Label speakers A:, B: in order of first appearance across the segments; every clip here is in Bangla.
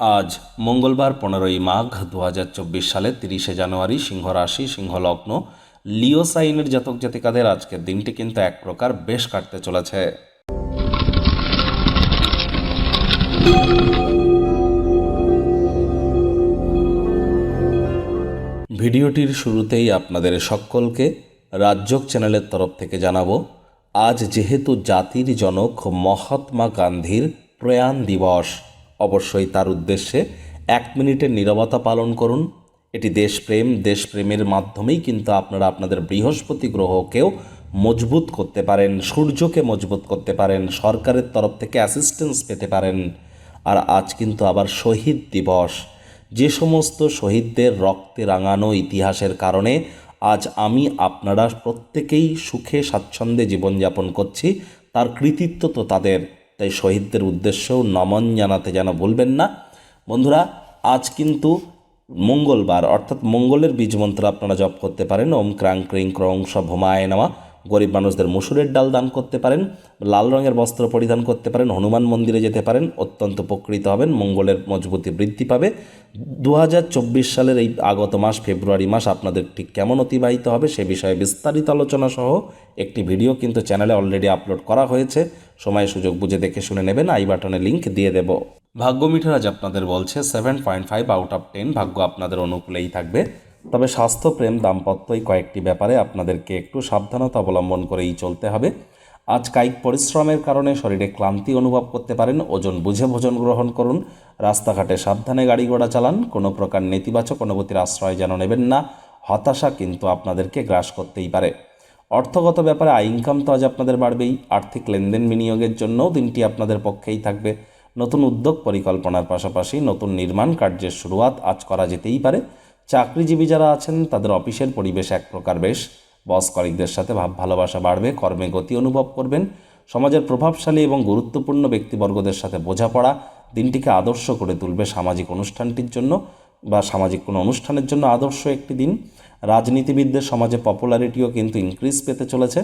A: আজ মঙ্গলবার পনেরোই মাঘ দু হাজার চব্বিশ সালের তিরিশে জানুয়ারি সিংহ রাশি সিংহ লগ্ন লিও সাইনের জাতক জাতিকাদের আজকের দিনটি কিন্তু এক প্রকার বেশ কাটতে চলেছে। ভিডিওটির শুরুতেই আপনাদের সকলকে রাজ্যক চ্যানেলের তরফ থেকে জানাব, আজ যেহেতু জাতির জনক মহাত্মা গান্ধীর প্রয়াণ দিবস অবশ্যই তার উদ্দেশ্যে এক মিনিটের নীরবতা পালন করুন। এটি দেশপ্রেম, দেশপ্রেমের মাধ্যমেই কিন্তু আপনারা আপনাদের বৃহস্পতি গ্রহকেও মজবুত করতে পারেন, সূর্যকে মজবুত করতে পারেন, সরকারের তরফ থেকে অ্যাসিস্ট্যান্স পেতে পারেন। আর আজ কিন্তু আবার শহীদ দিবস। যে সমস্ত শহীদদের রক্তে রাঙানো ইতিহাসের কারণে আজ আমি আপনারা প্রত্যেকেই সুখে স্বাচ্ছন্দ্যে জীবনযাপন করছি। তার কৃতিত্ব তো তাদের। তাই শহীদদের উদ্দেশ্যেও নমন জানাতে যেন ভুলবেন না। বন্ধুরা, আজ কিন্তু মঙ্গলবার, অর্থাৎ মঙ্গলের বীজ মন্ত্র আপনারা জপ করতে পারেন। ওম ক্রাং ক্রিং ক্রং ভমায় নেওয়া গরিব মানুষদের মুসুরের ডাল দান করতে পারেন, লাল রঙের বস্ত্র পরিধান করতে পারেন, হনুমান মন্দিরে যেতে পারেন, অত্যন্ত উপকৃত হবেন, মঙ্গলের মজবুতি বৃদ্ধি পাবে। দু হাজার চব্বিশ সালের এই আগত মাস, ফেব্রুয়ারি মাস আপনাদের ঠিক কেমন অতিবাহিত হবে সে বিষয়ে বিস্তারিত আলোচনা সহ একটি ভিডিও কিন্তু চ্যানেলে অলরেডি আপলোড করা হয়েছে। সময় সুযোগ বুঝে দেখে শুনে নেবেন, আই বাটনে লিঙ্ক দিয়ে দেব। ভাগ্য মিঠার আজ আপনাদের বলছে seven point five out of ten ভাগ্য আপনাদের অনুকূলেই থাকবে। তবে স্বাস্থ্য, প্রেম, দাম্পত্য এই কয়েকটি ব্যাপারে আপনাদেরকে একটু সাবধানতা অবলম্বন করেই চলতে হবে। আজ কায়িক পরিশ্রমের কারণে শরীরে ক্লান্তি অনুভব করতে পারেন, ওজন বুঝে ভোজন গ্রহণ করুন, রাস্তাঘাটে সাবধানে গাড়ি ঘোড়া চালান, কোনো প্রকার নেতিবাচক অনুভূতির আশ্রয় যেন নেবেন না, হতাশা কিন্তু আপনাদেরকে গ্রাস করতেই পারে। অর্থগত ব্যাপারে আয় ইনকাম তো আজ আপনাদের বাড়বেই, আর্থিক লেনদেন বিনিয়োগের জন্যও দিনটি আপনাদের পক্ষেই থাকবে। নতুন উদ্যোগ পরিকল্পনার পাশাপাশি নতুন নির্মাণ কার্যের শুরুয়াত আজ করা যেতেই পারে। চাকরিজীবী যারা আছেন, তাদের অফিসের পরিবেশ এক প্রকার বেশ। বস কলিকদের সাথে ভাব ভালোবাসা বাড়বে, কর্মে গতি অনুভব করবেন। সমাজের প্রভাবশালী এবং গুরুত্বপূর্ণ ব্যক্তিবর্গদের সাথে বোঝাপড়া দিনটিকে আদর্শ করে তুলবে সামাজিক অনুষ্ঠানটির জন্য বা সামাজিক কোনো অনুষ্ঠানের জন্য আদর্শ একটি দিন। রাজনীতিবিদদের সমাজে পপুলারিটিও কিন্তু ইনক্রিজ পেতে চলেছে।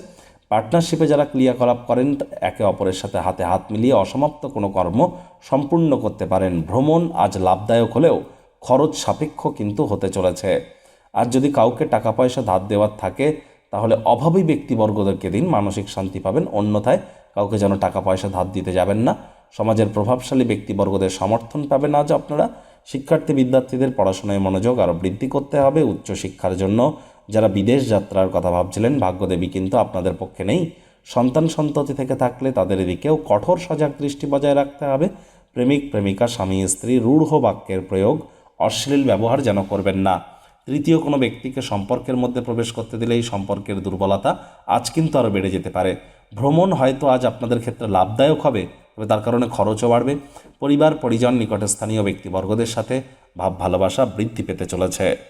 A: পার্টনারশিপে যারা ক্রিয়াকলাপ করেন, একে অপরের সাথে হাতে হাত মিলিয়ে অসমাপ্ত কোনো কর্ম সম্পূর্ণ করতে পারেন। ভ্রমণ আজ লাভদায়ক হলেও খরচ সাপেক্ষ কিন্তু হতে চলেছে। আর যদি কাউকে টাকা পয়সা ধার দেওয়ার থাকে, তাহলে অভাবী ব্যক্তিবর্গদেরকে দিন মানসিক শান্তি পাবেন। অন্যথায় কাউকে যেন টাকা পয়সা ধার দিতে যাবেন না। সমাজের প্রভাবশালী ব্যক্তিবর্গদের সমর্থন পাবেন আজ আপনারা। শিক্ষার্থী বিদ্যার্থীদের পড়াশোনায় মনোযোগ আরও বৃদ্ধি করতে হবে উচ্চশিক্ষার জন্য। যারা বিদেশ যাত্রার কথা ভাবছিলেন, ভাগ্যদেবী কিন্তু আপনাদের পক্ষে নেই। সন্তান সন্ততি থেকে থাকলে তাদের এদিকেও কঠোর সজাগ দৃষ্টি বজায় রাখতে হবে। প্রেমিক, প্রেমিকা, স্বামী, স্ত্রী, রূঢ় বাক্যের প্রয়োগ অশ্লীল ব্যবহার যেন করবেন না। তৃতীয় কোনো ব্যক্তিকে সম্পর্কের মধ্যে প্রবেশ করতে দিলে এই সম্পর্কের দুর্বলতা আজ কিন্তু আরও বেড়ে যেতে পারে। ভ্রমণ হয়তো আজ আপনাদের ক্ষেত্রে লাভদায়ক হবে, তবে তার কারণে খরচও বাড়বে। পরিবার, পরিজন নিকটে স্থানীয় ব্যক্তিবর্গদের সাথে ভাব ভালোবাসা বৃদ্ধি পেতে চলেছে।